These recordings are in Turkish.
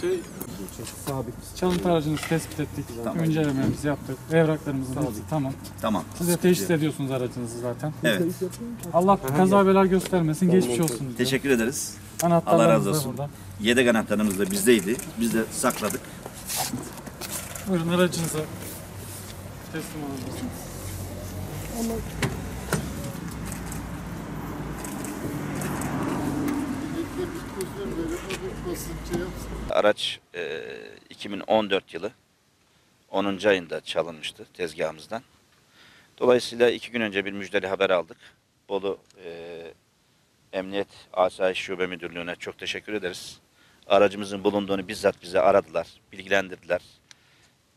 Şey, Sabit. çalıntı aracınızı tespit ettik. Tamam. İncelememizi yaptık. Evraklarımızın hepsi tamam. Tamam. Siz de teşhis ediyorsunuz aracınızı zaten. Evet. Allah kaza bela göstermesin. Geçmiş olsun. diyor. Teşekkür ederiz. Anahtarlarımız Allah razı olsun. burada. Yedek anahtarımız da bizdeydi. Biz de sakladık. Buyurun aracınıza teslim alabilirsiniz. Araç e, 2014 yılı 10. ayında çalınmıştı tezgahımızdan. Dolayısıyla iki gün önce bir müjdeli haber aldık. Bolu e, Emniyet Asayiş Şube Müdürlüğü'ne çok teşekkür ederiz. Aracımızın bulunduğunu bizzat bize aradılar, bilgilendirdiler.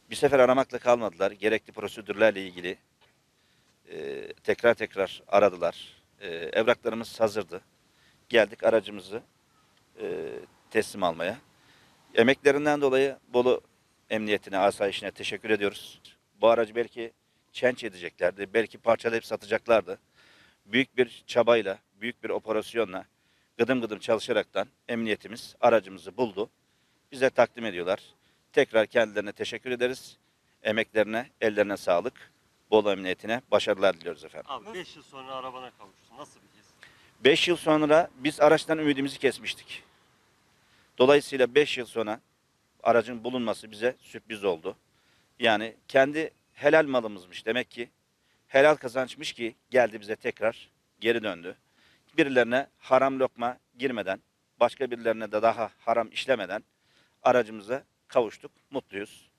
Bir sefer aramakla kalmadılar. Gerekli prosedürlerle ilgili e, tekrar tekrar aradılar. E, evraklarımız hazırdı. Geldik aracımızı e, teslim almaya. Emeklerinden dolayı Bolu Emniyetine, asayişine teşekkür ediyoruz. Bu aracı belki çenç edeceklerdi, belki parçalayıp satacaklardı. Büyük bir çabayla, büyük bir operasyonla, gıdım gıdım çalışaraktan emniyetimiz aracımızı buldu. Bize takdim ediyorlar. Tekrar kendilerine teşekkür ederiz. Emeklerine, ellerine sağlık. Bolu Emniyetine başarılar diliyoruz efendim. Abi 5 yıl sonra arabana kavuştun. Nasıl bir his? 5 yıl sonra biz araçtan ümidimizi kesmiştik. Dolayısıyla 5 yıl sonra aracın bulunması bize sürpriz oldu. Yani kendi helal malımızmış demek ki. Helal kazançmış ki geldi bize tekrar geri döndü. Birilerine haram lokma girmeden, başka birilerine de daha haram işlemeden aracımıza kavuştuk. Mutluyuz.